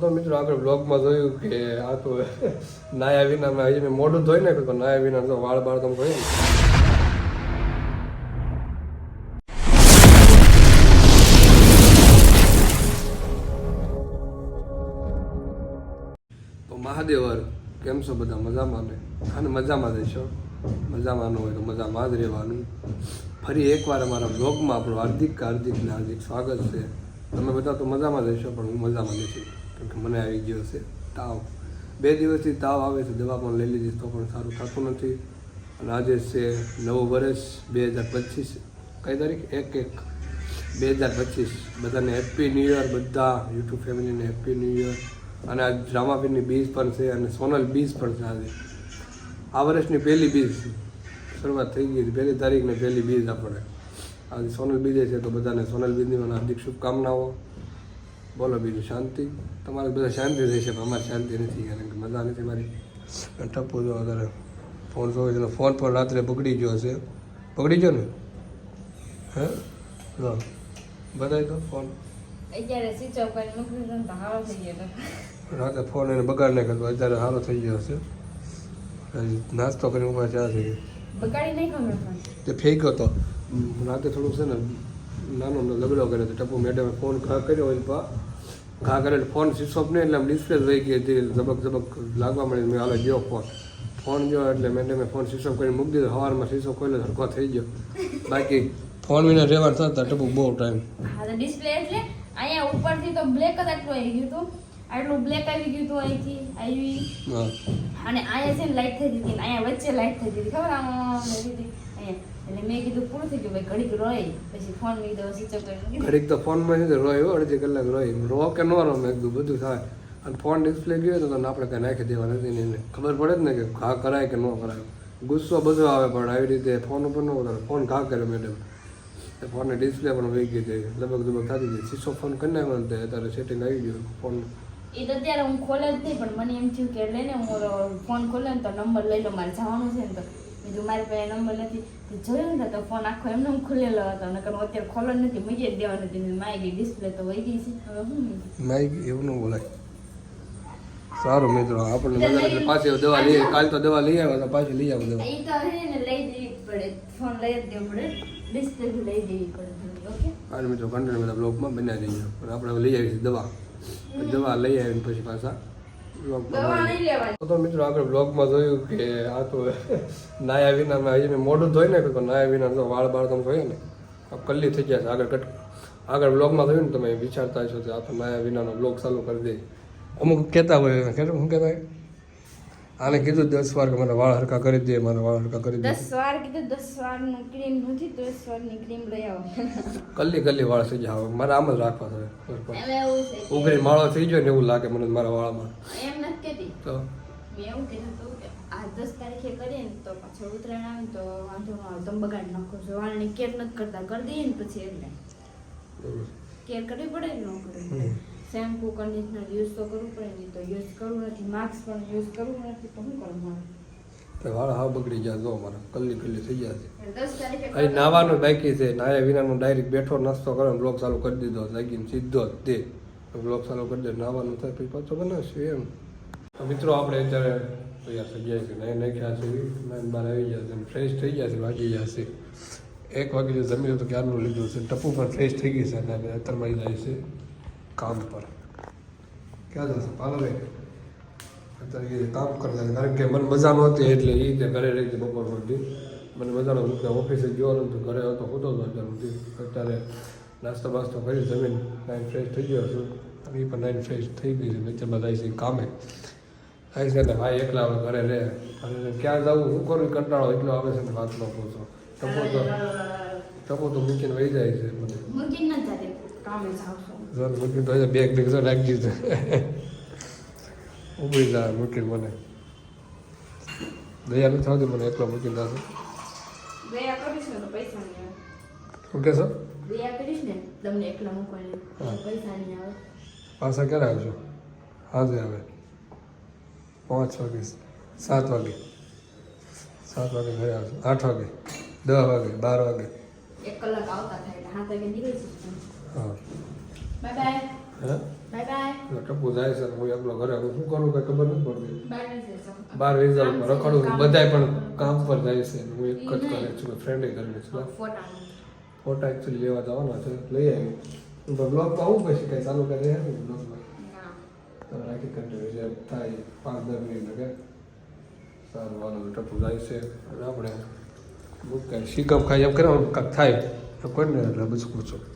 તો મિત્રો આગળ બ્લોગમાં જોયું કે આ તો નાયા વિના હજી મેં મોઢું ધોઈ નાખ્યું, પણ નાયા વિના તો વાળ બાળ તમે કહ્યું તો મહાદેવર, કેમ છો બધા? મજામાં ને? અને મજામાં જઈશો મજામાં હોય તો મજામાં જ રહેવાનું. ફરી એકવાર અમારા બ્લોગમાં આપણું હાર્દિક હાર્દિક ને હાર્દિક સ્વાગત છે. તમે બધા તો મજામાં જઈશો પણ હું મજામાં નથી. કેમ કે મને આવી ગયો છે તાવ. બે દિવસથી તાવ આવે છે, દવા પણ લઈ લીધી, તો પણ સારું થતું નથી. અને આજે છે નવું વર્ષ, બે હજાર પચીસ. કઈ તારીખ? એક એક. બે હજાર પચીસ. બધાને હેપી ન્યૂ યર, બધા યુટ્યુબ ફેમિલીને હેપી ન્યૂ યર. અને આ રામાપીરની બીજ પણ છે અને સોનલ બીજ પણ છે આજે. આ વર્ષની પહેલી બીજ શરૂઆત થઈ ગઈ પહેલી તારીખને પહેલી બીજ આપણે. આજે સોનલ બીજે છે, તો બધાને સોનલ બીજની મને હાર્દિક શુભકામનાઓ. બોલો બીજું શાંતિ? તમારે બધા શાંતિ રહેશે પણ અમારે શાંતિ નથી કારણ કે મજા નથી મારી. ટપ્પો જો અત્યારે ફોન જોવે છે ફોન પણ રાત્રે બગડી ગયો હશે બગડી ગયો ને? હે? લો બધાય તો ફોન હતો રાતે ફોન એને બગાડ નાખ્યો કરતો અત્યારે સારો થઈ ગયો હશે નાસ્તો કરીને ઊભા ચા થઈ ગયો તે ફેંક્યો તો. રાતે થોડુંક છે ને નાનો લગડો કર્યો તો ટપુ મેડમે ફોન કર્યો હોય પા ઘા કર્યો ફોન સ્વિચ ઓફ નહીં એટલે ડિસ્પ્લે થઈ ગઈ હતી ઝબક ઝબક લાગવા મળી મેં હાલો ગયો ફોન ફોન ગયો એટલે મેડમે ફોન સ્વિચ ઓફ કરીને મૂકી દીધો સવારમાં સ્વિચ ઓફ કરીને સરખો થઈ ગયો બાકી ફોન વિના રહેવાનું થતા ટપુ બહુ ટાઈમ ડિસ્પ્લે એટલે અહીંયા ઉપરથી તો બ્લેક જ આટલું આવી ગયું હતું આટલું બ્લેક આવી ગયું હતું અહીંથી આવી અને અહીંયા છે ને લાઈટ થઈ હતી અહીંયા વચ્ચે લાઈટ થઈ હતી ખબર આમ આમ થઈ હતી અહીંયા એટલે મેં કીધું પૂરું થઈ ગયું ભાઈ ઘડીક રોય પછી ફોન મેં કીધું સ્વિચ ઓફ કરીને ઘડીક તો ફોનમાં છે ને રોયો અડધી કલાક રોય રો કે ન રો મેં કીધું બધું થાય. અને ફોન ડિસ્પ્લે ગયો તો આપણે કાંઈ નાખી દેવા નથી ને ખબર પડે જ ને કે ઘા કરાય કે ન કરાય. ગુસ્સો બધો આવે પણ આવી રીતે ફોન ઉપર ન કરે ફોન ઘા કરે મેડમ એ ફોનની ડિસ્પ્લે પણ વહી ગઈ હતી. લગભગ લગભગ થતી હતી શીશો ફોન કરી નાખ્યો ને તે અત્યારે સેટિંગ આવી ગયું ફોન એ તો અત્યારે હું ખોલે જ નહીં પણ મને એમ થયું કે લઈને હું ફોન ખોલે ને તો નંબર લઈ લો મારે જવાનું છે ને તો. બીજું મારી પાસે નંબર નથી. જોયો ને તો ફોન આખો એમને એમ ખુલેલો હતો. નકર હું અત્યારે ખોલો નથી મૂકી જ દેવાનો હતી મેં ગઈ ડિસ્પ્લે તો વહી ગઈ છે. હવે શું માઇક એવું ન બોલાય. સારું મિત્રો આપણને મજા એટલે પાછી દવા લઈએ કાલ તો દવા લઈ આવ્યા તો પાછી લઈ આવો દવા. એ તો હે ને લઈ જવી પડે. ફોન લઈ જ દેવો પડે. ડિસ્પ્લે લઈ જવી પડે ઓકે? અને મિત્રો કન્ટિન્યુ બધા બ્લોગમાં બનાવી દઈએ પણ આપણે લઈ આવીશું દવા. દવા લઈ આવીને પછી પાછા તો મિત્રો આગળ બ્લોગમાં જોયું કે આ તો નાયા વિના હજી મોઢું ધોઈ તો નાયા વિના તો વાળ બાળ તમે જોઈએ ને. આ કલ્લી થઈ ગયા છે આગળ કટ. આગળ બ્લોગમાં થયું ને તમે વિચારતા છો કે આ તો નાયા વિનાનો બ્લોગ ચાલુ કરી દે. અમુક કહેતા હોય શું કહેતા હોય? આને કીધું દસ વાર કે મને વાળ હરકા કરી દે મને વાળ હરકા કરી દે. દસ વાર કીધું દસ વારનું ક્રીમ નથી દસ વારની ક્રીમ લઈ આવો. કલ્લી કલ્લી વાળ થઈ જાવ મારે આમ જ રાખવા છે. ઉઘરી માળો થઈ ગયો ને એવું લાગે મને મારા વાળમાં. એમ નથી કહેતી. તો? મેં એવું કીધું હતું કે આ દસ તારીખે કરીએ ને તો પાછળ ઉતરાયણ આવે ને તો વાંધો ન આવે. તમે બગાડ નાખો છો વાળની કેર નથી કરતા. કરી દઈએ ને પછી એટલે. કેર કરવી પડે ને ન. શેમ્પુ કન્ડિશનર યુઝ તો કરવું પડે નહીં તો યુઝ કરવું નથી માસ્ક પણ યુઝ કરવું નથી તો શું કરવું મારે? વાળ હા બગડી ગયા જો અમારે કલ્લી કલ્લી થઈ ગયા છે. અહીં નાવાનું બાકી છે નાયા વિનાનું ડાયરેક્ટ બેઠો નાસ્તો કરો બ્લોક ચાલુ કરી દીધો જાગીને સીધો જ તે. બ્લોક ચાલુ કરી દે નાવાનું થાય પછી પાછો બનાવશું એમ. તો મિત્રો આપણે અત્યારે તૈયાર થઈ ગયા છે નહીં નાખ્યા છે નાઈન બાર આવી ગયા છે ફ્રેશ થઈ ગયા છે વાગી ગયા છે. એક વાગે જે જમી તો ક્યારનું લીધું છે? ટપુ પણ ફ્રેશ થઈ ગઈ છે અને અત્યારમાં જાય છે કામ પર. ક્યાં જશે? પાર્લરે અત્યારે એ કામ કરતા કારણ કે મને મજા નહોતી એટલે એ રીતે ઘરે રહી બપોર સુધી. મને મજા નહોતું. કે ઓફિસે ગયો નહોતું ઘરે હતો, હોતો હતો અત્યારે અત્યારે નાસ્તો બાસ્તો કરી જમીન નાઇન ફ્રેશ થઈ ગયો છું. એ પણ નાઇન ફ્રેશ થઈ ગઈ છે. નીચેમાં જાય છે કામે. થાય છે ને ભાઈ એકલા હવે ઘરે રહે. અને ક્યાં જવું? હું કરું કંટાળો? એટલો આવે છે ને વાત ન પૂછો. ટપો તો ટપો તો મૂકીને વહી જાય છે મને મૂકીને કામે જાવ છો મૂકી તો બેગ બેગ જો રાખી દીધું. ઊભી જા મૂકીને મને. દયા નથી આવતી મને એકલો મૂકીને આવે. શું કહેશો પાછા ક્યારે આવશો? હાજર આવે. પાંચ વાગે સાત વાગે. સાત વાગે ઘરે આવશો. આઠ વાગે દસ વાગે બાર વાગે. એક કલાક આવતા થાય હા. બાય બાય હા બાય બાય ટપુ જાય છે હું એકલો ઘરે હું શું કરું કઈ ખબર નથી પડતી બહાર વહી જાઉં રખડું બધાય પણ કામ પર જાય છે હું એક જ કરે છું ફ્રેન્ડે ઘરે છું ફોટા એકચ્યુઅલી લેવા જવાના છે લઈ આવી બ્લોગમાં આવું પછી કઈ ચાલુ કરી બ્લોગમાં રાખી કન્ટિન્યુ જે થાય પાંચ દસ મિનિટ લગે સારું વાલો ટપુ જાય છે અને આપણે બુક શીકપ ખાઈ એમ કરે કાંઈક થાય કોઈને એટલે બધું પૂછો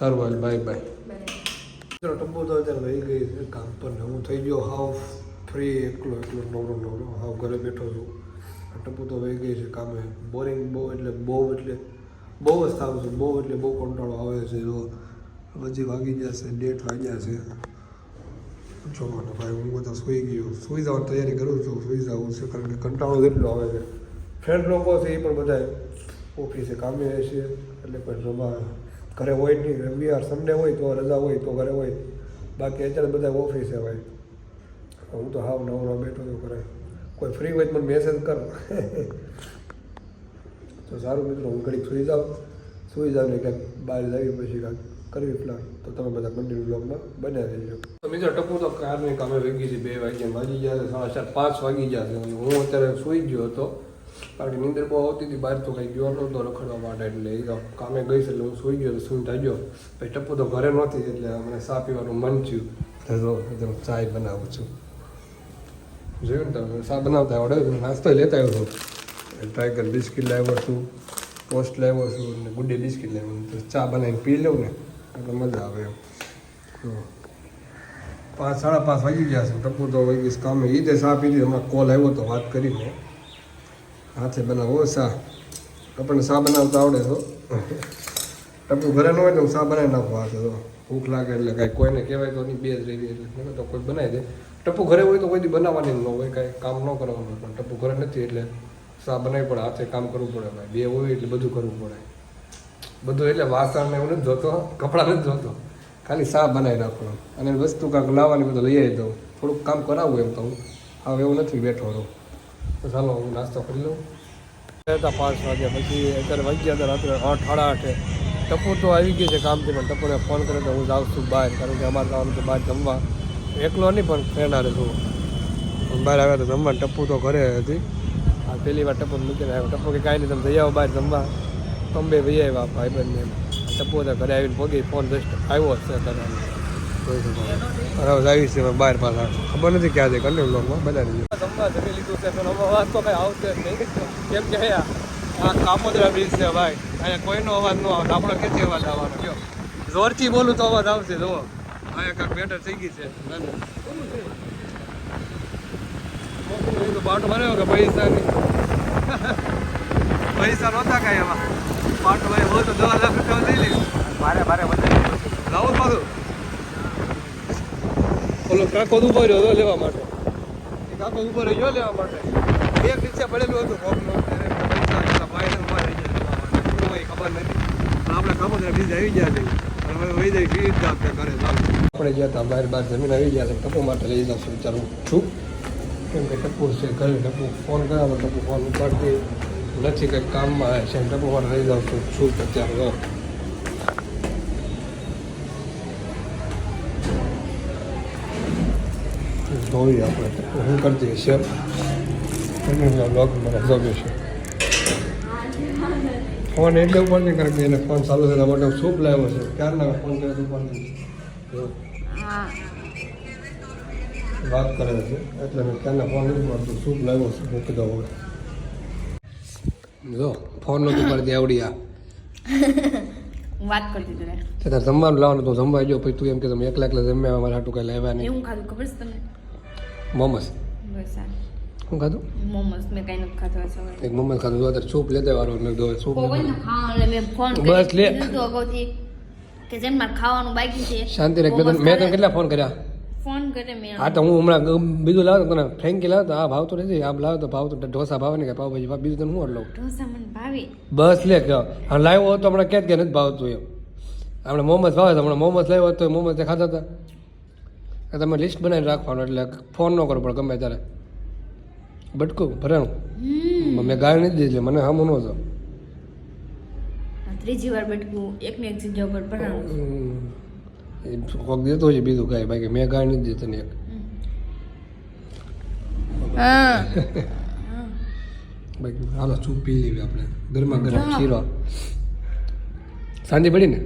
સારું હાલ બાય બાય મિત્રો તો અત્યારે વહી ગઈ છે, કામ પર ને હું થઈ ગયો હાવ ફ્રી એકલો એકલો, નવરો નવરો, હાવ ઘરે બેઠો છું. આ તો વહી ગઈ છે કામે. બોરિંગ બહુ એટલે બહુ એટલે, બહુ જ થાવ છે, બહુ એટલે બહુ કંટાળો આવે છે. જો પછી વાગી છે ડેટ વાગ્યા છે. જોવાનો ભાઈ, હું બધા સૂઈ ગયો. સૂઈ જવાની તૈયારી કરું છું, સૂઈ જવું છે, કારણ કે કંટાળો કેટલો આવે છે. ફ્રેન્ડ લોકો છે એ પણ બધા ઓફિસે કામે રહે છે, એટલે કોઈ રમા ઘરે હોય નહીં. રવિવાર સન્ડે હોય તો રજા હોય તો ઘરે હોય બાકી અત્યારે બધા ઓફિસે હોય. હું તો હાવ નવરો બેઠો છું ઘરે. કોઈ ફ્રી હોય તો મને મેસેજ કરો. તો સારું મિત્રો, હું ઘડીક સુઈ જાઉં. સુઈ જાઉં ને ક્યાંક બહાર જવી પછી કાંઈક કરવી પ્લાન તો તમે બધા કન્ટિન્યુ બ્લોગમાં બનાવી રહેજો. તો મિત્રો, ટપુ તો કારની કામે વેગી છે. બે વાગ્યા વાગી ગયા સાડા ચાર પાંચ વાગી ગયા હું અત્યારે સૂઈ ગયો હતો. કારણ કે નીંદર બહુ આવતી હતી, બહાર તો કંઈ ગયો નહોતો રખડવા માટે. એટલે એ કામે ગઈ છે એટલે હું સૂઈ ગયો સૂઈ થાક્યો પછી ટપ્પુ તો ઘરે નહોતી, એટલે મને ચા પીવાનું મન થયું. તો જો ચાય બનાવું છું. જોયું ને તમે ચા બનાવતા આવડે નાસ્તો લેતા આવ્યો છું. ટાઈગર બિસ્કિટ લાવ્યો છું ટોસ્ટ લાવ્યો છું, અને ગુડે બિસ્કિટ લાવ્યો તો ચા બનાવીને પી લઉં ને, એટલે મજા આવે એમ. તો પાંચ, સાડા પાંચ વાગી ગયા છે ટપુ તો ગઈશ કામે. એ તે ચા પીધી, હમણાં કોલ આવ્યો તો વાત કરીને. હાથે બનાવો સા આપણને સા બનાવતા આવડે તો. ટપુ ઘરે ન હોય તો હું ચા બનાવી નાખું હાથે તો. ભૂખ લાગે એટલે કાંઈ કોઈને કહેવાય તો નહીં, બે જ રહેવી એટલે તો કોઈ બનાવી દે. ટપુ ઘરે હોય તો કોઈ દી બનાવવાની ન હોય, કાંઈ કામ ન કરવાનું પણ ટપુ ઘરે નથી એટલે સા બનાવી પડે. હાથે કામ કરવું પડે ભાઈ. બે હોય એટલે બધું કરવું પડે. બધું એટલે વાસણ એવું નથી ધોતો, કપડાં નથી ધોતો. ખાલી સા બનાવી નાખવાનું. અને વસ્તુ કાંઈક લાવવાની બધું લઈ આવી દઉં. થોડુંક કામ કરાવવું એમ તો હું. હવે એવું નથી બેઠો રહું ચાલો હું નાસ્તો કરી લઉં. હતા પાંચ વાગ્યા પછી અત્યારે વાગ્યા હતા રાત્રે આઠ, સાડા આઠે. ટપુ તો આવી ગઈ છે કામથી, પણ ટપુને ફોન કરે તો હું જાઉં છું બહાર, કારણ કે અમારે જવાનું તો બહાર જમવા. એકલો નહીં, પણ ફ્રેન્ડ હારે છું બહાર આવ્યા તો જમવા ટપુ તો ઘરે હતી. આ પહેલી વાર ટપ્પુ મૂકીને આવ્યો. ટપુ કે કાંઈ નહીં, તમે જઈ આવો બહાર જમવા. તમે બે વહી આવ્યા ભાઈ બંને ટપ્પુ તો ઘરે આવીને પગી ફોન જસ્ટ આવ્યો છે આવી હવે આવીશ છે બહાર પાછા. ખબર નથી ક્યાં છે કંટ્રોલ બ્લોકમાં બધા જમવા જમી લીધું છે પણ અવાજ તો કઈ આવશે જ નહીં. કેમ કે આ કામોદરા બ્રિજ છે ભાઈ. અહીંયા કોઈનો અવાજ ન આવે આપણો ક્યાંથી અવાજ આવવાનો? કયો જોરથી બોલું તો અવાજ આવશે જુઓ. અહીંયા કાંઈક બેટર થઈ ગઈ છે. પાટ માર્યો કે પૈસા નહીં પૈસા નહોતા કાંઈ એમાં પાટો ભાઈ હોય તો દવા લાખ રૂપિયા લઈ લીધું મારે મારે વધારે લાવો પાછું. ઓલો કાકો ઊભો રહ્યો લેવા માટે. કાકો રહી ગયો લેવા માટે. એક નીચે પડેલું હતું કોકનું પૈસા રહી ખબર નથી. પણ આપણે ખબર છે, બીજા આવી ગયા છે. આપણે ઘરે આપણે ગયા હતા બહાર બહાર જમીન આવી ગયા છે. ટપુ માટે લઈ જશું, વિચારું છું. કેમ ટપુ છે ઘરે, ટપુ ફોન કર્યા તો ટપુ ફોન ઉપાડતી નથી કંઈક કામમાં છે માટે લઈ જાઉં છું છું અત્યારે તો જોઈએ આપણે હું કરતી છે લોક મને જોયું છે. ફોન એટલે ઉપર નહીં કારણ કે એને ફોન ચાલુ છે એના માટે સૂપ લાવ્યો છે. ક્યારના ફોન કર્યો તો ઉપર વાત કરે છે એટલે મેં ક્યારના ફોન નથી પડતો સૂપ લાવ્યો છે મૂકી દઉં હવે. જો ફોન નથી પડતી આવડી આ. વાત કરતી તારે જમવાનું લાવવાનું તો જમવા જો પછી તું એમ કે તમે એકલા એકલા જમ્યા મારા હાટું કઈ લાવ્યા નહીં. એવું ખાધું ખબર છે તમને? મોમસ શું ખાધું? મોમોસ મેં કઈ નથી ખાધું સવારે. એક મોમસ ખાધું. અત્યારે સૂપ લેતા વાળો મેં કીધું સૂપ ફોન બસ લે. અગાઉથી કે જેમ મારે ખાવાનું બાકી છે શાંતિ રાખ. મેં તને- કેટલા ફોન કર્યા? ફોન કરે મેં. હા તો હું હમણાં બીજું લાવ તને. ફ્રેન્કી લાવ તો આ ભાવ તો નથી. આ લાવ તો ભાવ તો ઢોસા ભાવે ને કે પાવભાજી ભાવ. બીજું તને હું લઉં ઢોસા મને ભાવે. બસ લે કે. હા લાવ્યો હોત તો હમણાં જ કે નથી ભાવતું એમ. આપણે મોમસ ભાવે તો હમણાં મોમસ લાવ્યો હોત તો મોમસ ખાતા હતા. કે તમે લિસ્ટ બનાવીને રાખવાનું એટલે ફોન ન કરો પણ ગમે ત્યારે. બટકું ભરાણું. મેં ગાળ નથી દીધી મને હમ નો હતો આ ત્રીજી વાર બટકું એક ને એક જગ્યા ઉપર ભરાણું કોક દેતો છે બીજું કાંઈ બાકી મેં કાંઈ નથી દેતો ને એક. હા. બાકી હાલો ચૂપ પી લેવી આપણે? ગરમા ગરમ. શીરો શાંતિ પડી ને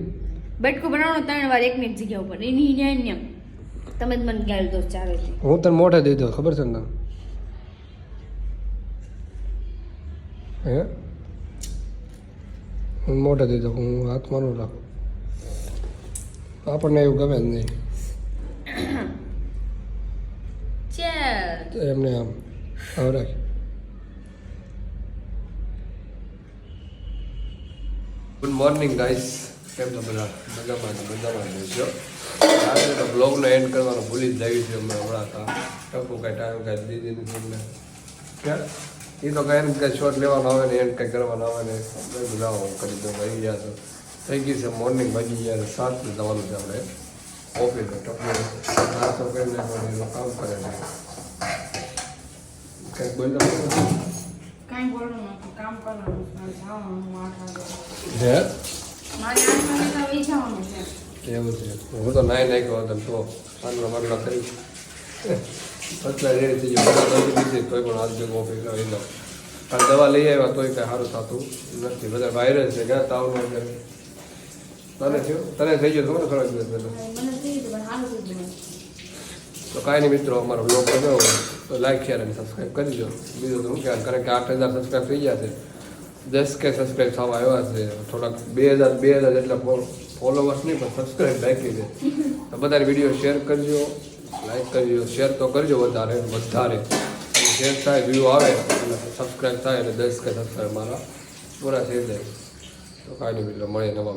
બટકું બનાવવાનું ત્રણ વાર એકની જ જગ્યા ઉપર. એની ન્યાય ને તમે જ મને ગાળ દો ચાલે છે હું તને મોઢે દઈ દઉં ખબર છે ને હે? હું મોઢે દઈ દઉં હું હાથ મારું રાખું. આપણને એવું ગમે જ નહીં. એમને આમ ખબર ગુડ મોર્નિંગ ગાઈસ કેમ તો બધા મજામાં મજામાં છો. આજે તો બ્લોગને એન્ડ કરવાનો ભૂલી જ જાય છે અમે હમણાં હતા ટપુ કાંઈ ટાઈમ કાંઈ દીદીને ક્યાં? એ તો કાંઈ એમ કાંઈ શોટ લેવાનો આવે ને એન્ડ કાંઈ કરવાનો આવે ને. કીધું લાવો કરી દો ભાઈ ગયા તો. થઈ ગઈ છે મોર્નિંગ ભાગી ગયા છે સાત જવાનું છે આપણે. ઓફિસ ટપુ નાસ્તો કરીને પણ કામ કરે છે. કંઈક બોલતા કાંઈ બોલવું કામ કરવાનું જવાનું આઠ વાગે. હે મારે આઠ વાગે તો આવી જવાનું છે એવું છે. હું તો નાઈ નાખ્યો હતો, તો પાંદડા પાંદડા કરી. અત્યારે રેડી થઈ ગયો. બધા દર્દી દીધી તોય પણ આજ ભેગો ઓફિસ આવી જાઉં પણ દવા લઈ આવ્યા તોય કાંઈ સારું થતું નથી. બધા વાયરસ છે, ક્યાં તાવનો છે તને થયું? તને થઈ ગયો ખબર થોડા દિવસ પહેલા? મને થઈ ગયું પણ સારું થઈ ગયું તો કાંઈ નહીં મિત્રો, અમારો બ્લોગ ગમ્યો હોય તો લાઈક શેર અને સબસ્ક્રાઈબ કરજો બીજું તો શું કહેવાનું કારણ કે આઠ હજાર સબસ્ક્રાઈબ થઈ ગયા છે. દસ કે સબસ્ક્રાઈબ થવા આવ્યા છે. થોડાક બે હજાર બે હજાર જેટલા ફોલોવર્સ નહીં, પણ સબસ્ક્રાઈબ બાકી છે. તો બધાને વીડિયો શેર કરજો લાઈક કરજો શેર તો કરજો વધારે વધારે. શેર થાય વ્યૂ આવે અને સબસ્ક્રાઈબ થાય એટલે દસ કે સબસ્ક્રાઈબ મારા પૂરા થઈ જાય. તો કાંઈ નહીં મળીએ નવા